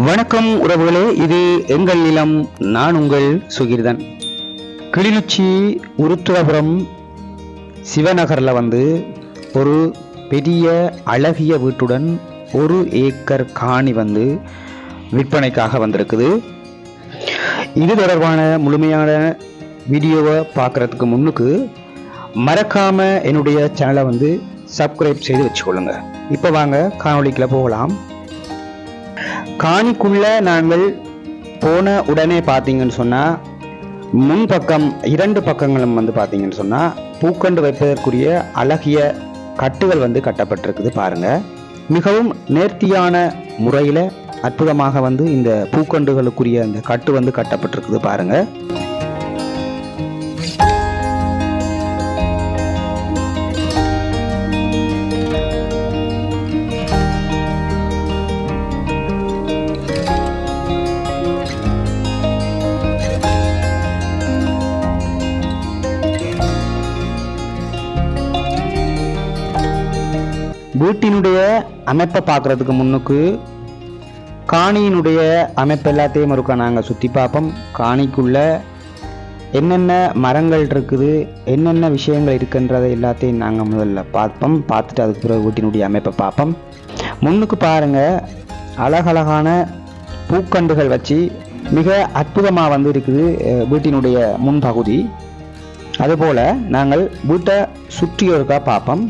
வணக்கம் உறவுகளே இது எங்கள் நிலம் நான் உங்கள் சுகிர்தன். கிளிநொச்சி உருத்துவபுரம் சிவநகரில் வந்து ஒரு பெரிய அழகிய வீட்டுடன் ஒரு ஏக்கர் காணி வந்து விற்பனைக்காக வந்திருக்குது. இது தொடர்பான முழுமையான வீடியோவை பார்க்குறதுக்கு முன்னுக்கு மறக்காம என்னுடைய சேனலை வந்து சப்ஸ்கிரைப் செய்து வச்சுக்கொள்ளுங்க. இப்போ வாங்க காணொலிக்கில் போகலாம். காணிக்குள்ள நாங்கள் போன உடனே பார்த்தீங்கன்னு சொன்னால் முன்பக்கம் இரண்டு பக்கங்களும் வந்து பார்த்தீங்கன்னு சொன்னால் பூக்கண்டு வைப்பதற்குரிய அழகிய கட்டுகள் வந்து கட்டப்பட்டிருக்குது பாருங்கள் மிகவும் நேர்த்தியான முறையில் அற்புதமாக வந்து இந்த பூக்கண்டுகளுக்குரிய அந்த கட்டு வந்து கட்டப்பட்டிருக்குது பாருங்கள் வீட்டினுடைய அமைப்பை பார்க்குறதுக்கு முன்னுக்கு காணியினுடைய அமைப்பு எல்லாத்தையும் இருக்கா? நாங்கள் சுற்றி பார்ப்போம். காணிக்குள்ளே என்னென்ன மரங்கள் இருக்குது என்னென்ன விஷயங்கள் இருக்குன்றதை எல்லாத்தையும் நாங்கள் முதல்ல பார்ப்போம். பார்த்துட்டு அதுக்கு பிறகு வீட்டினுடைய அமைப்பை பார்ப்போம். முன்னுக்கு பாருங்கள் அழகழகான பூக்கண்டுகள் வச்சு மிக அற்புதமாக வந்து இருக்குது வீட்டினுடைய முன்பகுதி. அதுபோல் நாங்கள் வீட்டை சுற்றி பார்ப்போம்.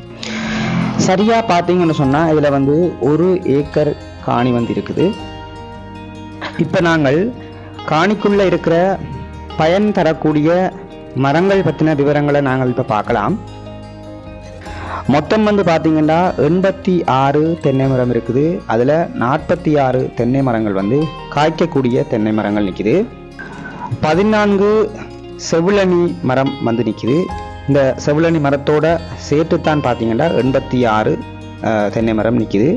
சரியாக பார்த்தீங்கன்னு சொன்னால் இதில் வந்து ஒரு ஏக்கர் காணி வந்து இருக்குது இப்போ நாங்கள் காணிக்குள்ளே இருக்கிற பயன் தரக்கூடிய மரங்கள் பற்றின விவரங்களை நாங்கள் இப்போ பார்க்கலாம். மொத்தம் வந்து பார்த்தீங்கன்னா எண்பத்தி ஆறு தென்னை மரம் இருக்குது. அதில் நாற்பத்தி ஆறு தென்னை மரங்கள் வந்து காய்க்கக்கூடிய தென்னை மரங்கள் நிற்கிது பதினான்கு செவிழனி மரம் வந்து நிற்கிது இந்த செவிலனி மரத்தோட சேர்த்துத்தான் பார்த்தீங்கன்னா எண்பத்தி ஆறு தென்னை மரம் நிற்கிது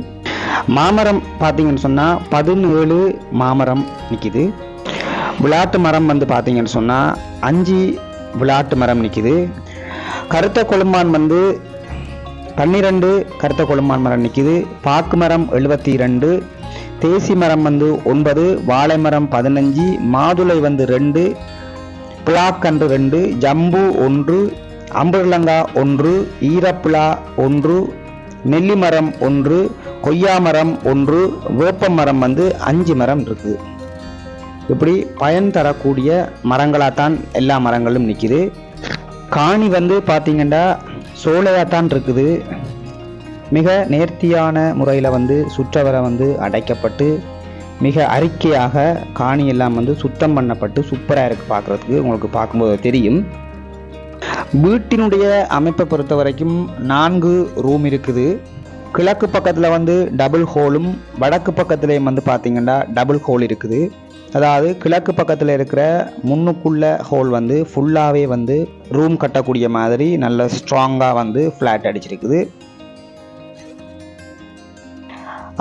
மாமரம் பார்த்தீங்கன்னு சொன்னால் பதினேழு மாமரம் நிற்கிது விளாட்டு மரம் வந்து பார்த்தீங்கன்னு சொன்னால் அஞ்சு விளாட்டு மரம் நிற்கிது கருத்த கொழும்பான் வந்து பன்னிரெண்டு கருத்த கொழும்பான் மரம் நிற்கிது பாக்கு மரம் எழுபத்தி ரெண்டு தேசி மரம் வந்து ஒன்பது வாழை மரம் பதினஞ்சு மாதுளை வந்து ரெண்டு பிளாக்கன்று ரெண்டு ஜம்பு ஒன்று அம்பர்லங்கா ஒன்று ஈரப்புலா ஒன்று நெல்லி மரம் ஒன்று கொய்யா மரம் ஒன்று வேப்ப மரம் வந்து அஞ்சு மரம் இருக்குது இப்படி பயன் தரக்கூடிய மரங்களாகத்தான் எல்லா மரங்களும் நிற்கிது காணி வந்து பார்த்தீங்கன்னா சோலையாத்தான் இருக்குது. மிக நேர்த்தியான முறையில் வந்து சுற்றவரை வந்து அடைக்கப்பட்டு மிக அறிக்கையாக காணி எல்லாம் வந்து சுத்தம் பண்ணப்பட்டு சூப்பராக இருக்குது பார்க்குறதுக்கு உங்களுக்கு பார்க்கும்போது தெரியும். வீட்டினுடைய அமைப்பை பொறுத்த வரைக்கும் நான்கு ரூம் இருக்குது. கிழக்கு பக்கத்தில் வந்து டபுள் ஹோலும் வடக்கு பக்கத்துலேயும் வந்து பார்த்தீங்கன்னா டபுள் ஹோல் இருக்குது. அதாவது கிழக்கு பக்கத்தில் இருக்கிற முன்னுக்குள்ள ஹோல் வந்து ஃபுல்லாகவே வந்து ரூம் கட்டக்கூடிய மாதிரி நல்ல ஸ்ட்ராங்காக வந்து ஃப்ளாட் அடிச்சிருக்குது.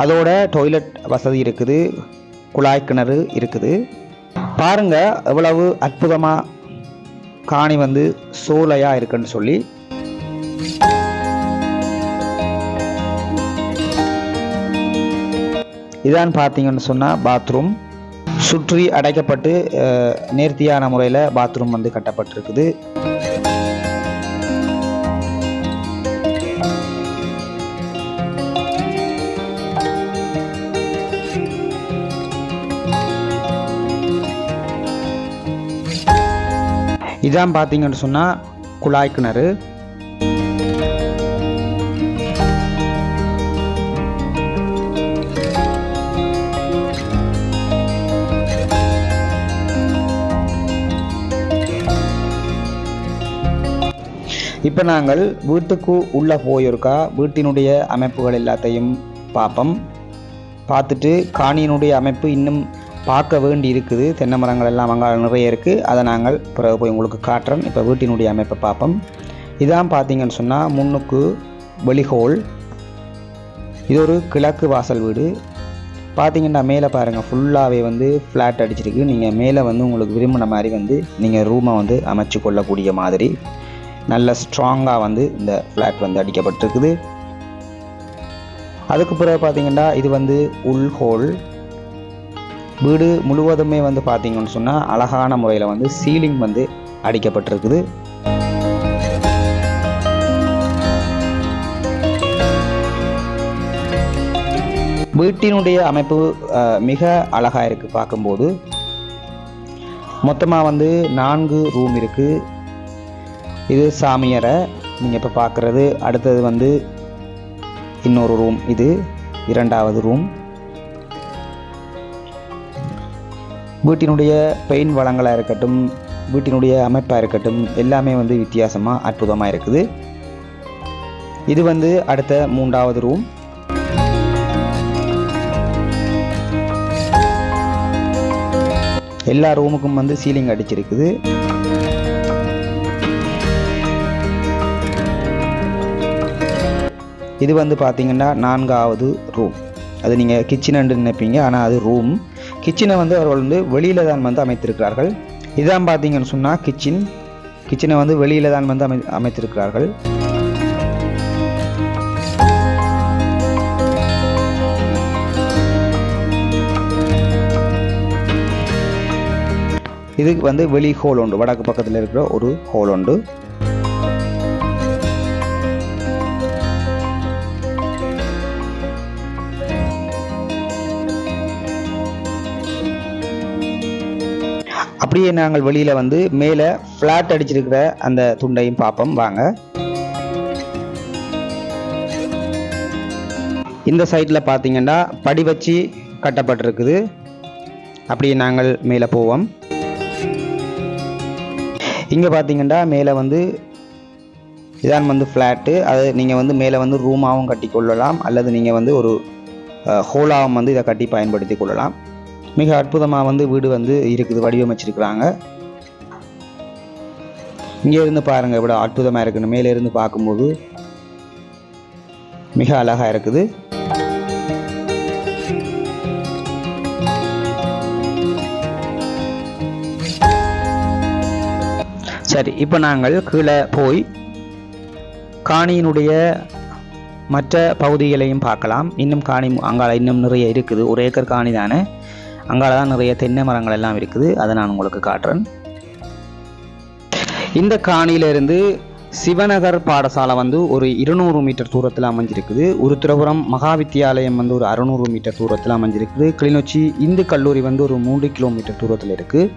அதோட டொய்லெட் வசதி இருக்குது. குழாய் கிணறு இருக்குது. பாருங்கள் எவ்வளவு அற்புதமாக காணி வந்து சோலையாக இருக்குன்னு சொல்லி இதான் பார்த்தீங்கன்னு சொன்னால் பாத்ரூம் சுற்றி அடைக்கப்பட்டு நேர்த்தியான முறையில் பாத்ரூம் வந்து கட்டப்பட்டிருக்குது. இதான் பார்த்தீங்கன்னு சொன்னால் குழாய் கிணறு. இப்போ நாங்கள் வீட்டுக்கு உள்ளே போயிருக்கா வீட்டினுடைய அமைப்புகள் எல்லாத்தையும் பார்ப்போம் பார்த்துட்டு காணியினுடைய அமைப்பு இன்னும் பார்க்க வேண்டி இருக்குது தென்னை மரங்கள் எல்லாம் அங்கே நிறைய இருக்குது அதை நாங்கள் பிறகு போய் உங்களுக்கு காட்டுறோம். இப்போ வீட்டினுடைய அமைப்பை பார்ப்போம். இதான் பார்த்தீங்கன்னு சொன்னால் முன்னுக்கு வெளிஹோல் இது ஒரு கிழக்கு வாசல் வீடு. பார்த்தீங்கன்னா மேலே பாருங்கள் ஃபுல்லாகவே வந்து ஃப்ளாட் அடிச்சிருக்கு. நீங்கள் மேலே வந்து உங்களுக்கு விரும்பின மாதிரி வந்து நீங்கள் ரூமை வந்து அமைச்சு கொள்ளக்கூடிய மாதிரி. நல்ல ஸ்ட்ராங்காக வந்து இந்த ஃப்ளாட் வந்து அடிக்கப்பட்டிருக்குது. அதுக்கு பிறகு பார்த்தீங்கன்னா இது வந்து உள் ஹோல் வீடு முழுவதுமே வந்து பார்த்தீங்கன்னு சொன்னால் அழகான முறையில் வந்து சீலிங் வந்து அடிக்கப்பட்டிருக்குது. வீட்டினுடைய அமைப்பு மிக அழகாக இருக்குது பார்க்கும்போது. மொத்தமாக வந்து நான்கு ரூம் இருக்குது இது சாமியரை நீங்கள் இப்போ பார்க்குறது அடுத்தது வந்து இன்னொரு ரூம் இது இரண்டாவது ரூம். வீட்டினுடைய பெயிண்ட் வளங்களாக இருக்கட்டும் வீட்டினுடைய அமைப்பாக இருக்கட்டும் எல்லாமே வந்து வித்தியாசமாக அற்புதமாக இருக்குது. இது வந்து அடுத்த மூன்றாவது ரூம் எல்லா ரூமுக்கும் வந்து சீலிங் அடிச்சிருக்குது. இது வந்து பார்த்தீங்கன்னா நான்காவது ரூம் அது நீங்கள் கிச்சன் நினைப்பீங்க. ஆனால் அது ரூம் கிச்சனை வந்து அவர்கள் வந்து வெளியில் தான் வந்து அமைத்திருக்கிறார்கள். இதான் பார்த்தீங்கன்னு சொன்னால் கிச்சன் கிச்சனை வந்து வெளியில் தான் வந்து அமை அமைத்திருக்கிறார்கள். இதுக்கு வந்து வெளி ஹோல் உண்டு. வடக்கு பக்கத்தில் இருக்கிற ஒரு ஹோல் உண்டு. அப்படியே நாங்கள் வெளியில் வந்து மேலே ஃப்ளாட் அடிச்சிருக்கிற அந்த துண்டையும் பார்ப்போம் வாங்க. இந்த சைட்டில் பார்த்தீங்கன்னா படி வச்சு கட்டப்பட்டிருக்குது. அப்படியே நாங்கள் மேலே போவோம். இங்கே பார்த்தீங்கன்னா மேலே வந்து இதான் வந்து ஃப்ளாட்டு அது நீங்கள் வந்து மேலே வந்து ரூமாகவும் கட்டி கொள்ளலாம். அல்லது நீங்கள் வந்து ஒரு ஹோலாகவும் வந்து இதை கட்டி பயன்படுத்தி கொள்ளலாம். மிக அற்புதமாக வந்து வீடு வந்து இருக்குது வடிவமைச்சிருக்கிறாங்க. இங்கே இருந்து பாருங்கள் இவ்வளோ அற்புதமாக இருக்குன்னு. மேலேருந்து பார்க்கும்போது மிக அழகாக இருக்குது. சரி இப்போ நாங்கள் கீழே போய் காணியினுடைய மற்ற பகுதிகளையும் பார்க்கலாம். இன்னும் காணி அங்கால இன்னும் நிறைய இருக்குது. ஒரு ஏக்கர் காணி தானே? அங்கால தான் நிறைய தென்னை மரங்கள் எல்லாம் இருக்குது. அதை நான் உங்களுக்கு காட்டுறேன். இந்த காணியிலிருந்து சிவநகர் பாடசாலை வந்து ஒரு இருநூறு மீட்டர் தூரத்தில் அமைஞ்சிருக்குது. உருத்திரபுரம் மகா மகாவித்தியாலயம் வந்து ஒரு அறுநூறு மீட்டர் தூரத்தில் அமைஞ்சிருக்குது. கிளிநொச்சி இந்து கல்லூரி வந்து ஒரு மூன்று கிலோமீட்டர் தூரத்தில் இருக்குது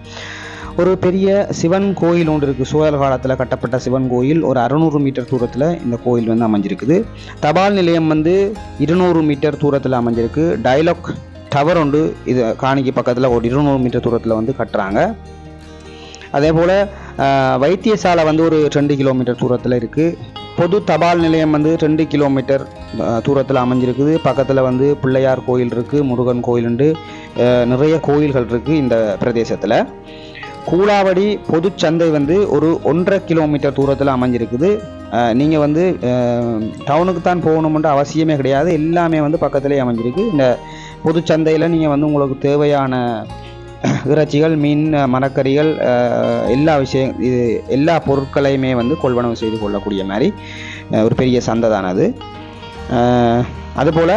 ஒரு பெரிய சிவன் கோயில் ஒன்று இருக்குது சோழர் காலத்தில் கட்டப்பட்ட சிவன் கோயில் ஒரு அறுநூறு மீட்டர் தூரத்தில் இந்த கோயில் வந்து அமைஞ்சிருக்குது. தபால் நிலையம் வந்து இருநூறு மீட்டர் தூரத்தில் அமைஞ்சிருக்கு. டைலாக் டவர் ஒன்று இது காணிக்கு பக்கத்தில் ஒரு இருநூறு மீட்டர் தூரத்தில் வந்து கட்டுறாங்க. அதே போல் வைத்தியசாலை வந்து ஒரு ரெண்டு கிலோமீட்டர் தூரத்தில் இருக்குது பொது தபால் நிலையம் வந்து ரெண்டு கிலோமீட்டர் தூரத்தில் அமைஞ்சிருக்குது. பக்கத்தில் வந்து பிள்ளையார் கோயில் இருக்குது முருகன் கோயில் உண்டு. நிறைய கோயில்கள் இருக்குது இந்த பிரதேசத்தில். கூலாவடி பொது சந்தை வந்து ஒரு ஒன்றரை கிலோமீட்டர் தூரத்தில் அமைஞ்சிருக்குது. நீங்கள் வந்து டவுனுக்கு தான் போகணுமென்ற அவசியமே கிடையாது. எல்லாமே வந்து பக்கத்துலேயே அமைஞ்சிருக்கு. இந்த பொது சந்தையில் நீங்கள் வந்து உங்களுக்கு தேவையான இறைச்சிகள் மீன் மரக்கறிகள் எல்லா விஷயம் இது எல்லா பொருட்களையுமே வந்து கொள்வனவு செய்து கொள்ளக்கூடிய மாதிரி ஒரு பெரிய சந்தை தான் அது அதுபோல்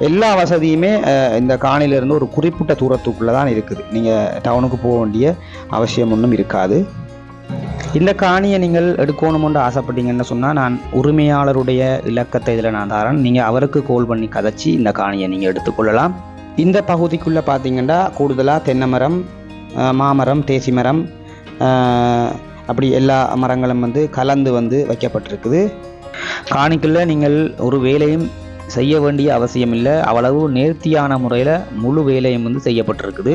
எல்லா வசதியுமே இந்த காணிலிருந்து ஒரு குறிப்பிட்ட தூரத்துக்குள்ளே தான் இருக்குது நீங்கள் டவுனுக்கு போக வேண்டிய அவசியம் ஒன்றும் இருக்காது. இந்த காணியை நீங்கள் எடுக்கணுமென்று ஆசைப்பட்டீங்கன்னு சொன்னால் நான் உரிமையாளருடைய இலக்கத்தை இதில் நான் தரேன். நீங்கள் அவருக்கு கோல் பண்ணி கதைச்சி இந்த காணியை நீங்கள் எடுத்துக்கொள்ளலாம். இந்த பகுதிக்குள்ளே பார்த்தீங்கன்னா கூடுதலாக தென்னை மரம் மாமரம் தேசி மரம் அப்படி எல்லா மரங்களும் வந்து கலந்து வந்து வைக்கப்பட்டிருக்குது. காணிக்குள்ளே நீங்கள் ஒரு வேலையும் செய்ய வேண்டிய அவசியம் இல்லை அவ்வளவு நேர்த்தியான முறையில் முழு வேலையும் வந்து செய்யப்பட்டிருக்குது.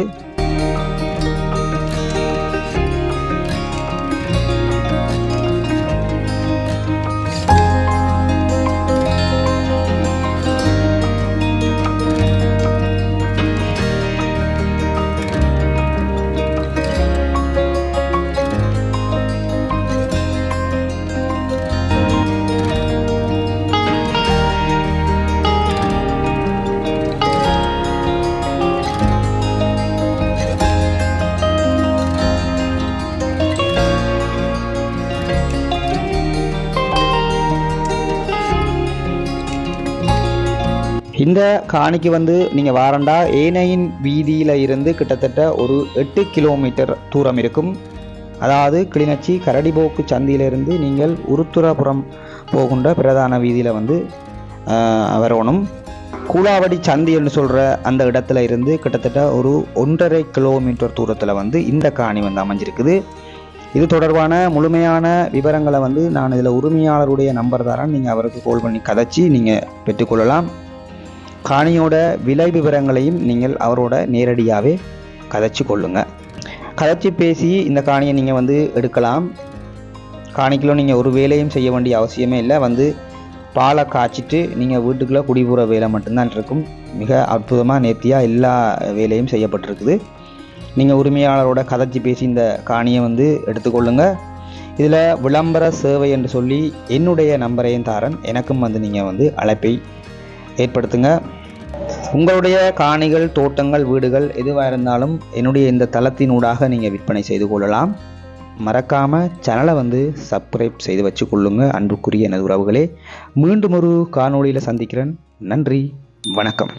இந்த காணிக்கு வந்து நீங்கள் வாரண்டா ஏனையின் வீதியில் இருந்து கிட்டத்தட்ட ஒரு எட்டு கிலோமீட்டர் தூரம் இருக்கும். அதாவது கிளிநொச்சி கரடிபோக்கு சந்தியிலிருந்து நீங்கள் உருத்துரபுரம் போகின்ற பிரதான வீதியில் வந்து வரணும். கூலாவடி சந்தி என்று சொல்கிற அந்த இடத்துல இருந்து கிட்டத்தட்ட ஒரு ஒன்றரை கிலோமீட்டர் தூரத்தில் வந்து இந்த காணி வந்து அமைஞ்சிருக்குது. இது தொடர்பான முழுமையான விவரங்களை வந்து நான் இதில் உரிமையாளருடைய நம்பர் தரேன் நீங்கள் அவருக்கு கால் பண்ணி கதைச்சி நீங்கள் பெற்றுக்கொள்ளலாம். காணியோட விலை விவரங்களையும் நீங்கள் அவரோட நேரடியாகவே கதைச்சி கொள்ளுங்க. கதைச்சி பேசி இந்த காணியை நீங்கள் வந்து எடுக்கலாம். காணிக்குள்ள நீங்கள் ஒரு வேலையும் செய்ய வேண்டிய அவசியமே இல்லை. வந்து பாலை காய்ச்சிட்டு நீங்கள் வீட்டுக்குள்ளே குடிபுற வேலை மட்டும்தான் இருக்கும். மிக அற்புதமாக நேர்த்தியாக எல்லா வேலையும் செய்யப்பட்டிருக்குது. நீங்கள் உரிமையாளரோட கதைச்சி பேசி இந்த காணியை வந்து எடுத்துக்கொள்ளுங்க இதில் விளம்பர சேவை என்று சொல்லி என்னுடைய நம்பரையும் தாரன் எனக்கும் வந்து நீங்கள் வந்து அழைப்பை ஏற்படுத்துங்க. உங்களுடைய காணிகள் தோட்டங்கள் வீடுகள் எதுவாக இருந்தாலும் என்னுடைய இந்த தளத்தினூடாக நீங்கள் விற்பனை செய்து கொள்ளலாம். மறக்காமல் சேனலை வந்து சப்ஸ்கிரைப் செய்து வச்சு கொள்ளுங்க. அன்புக்குரிய எனது உறவுகளே மீண்டும் ஒரு காணொளியில் சந்திக்கிறேன். நன்றி வணக்கம்.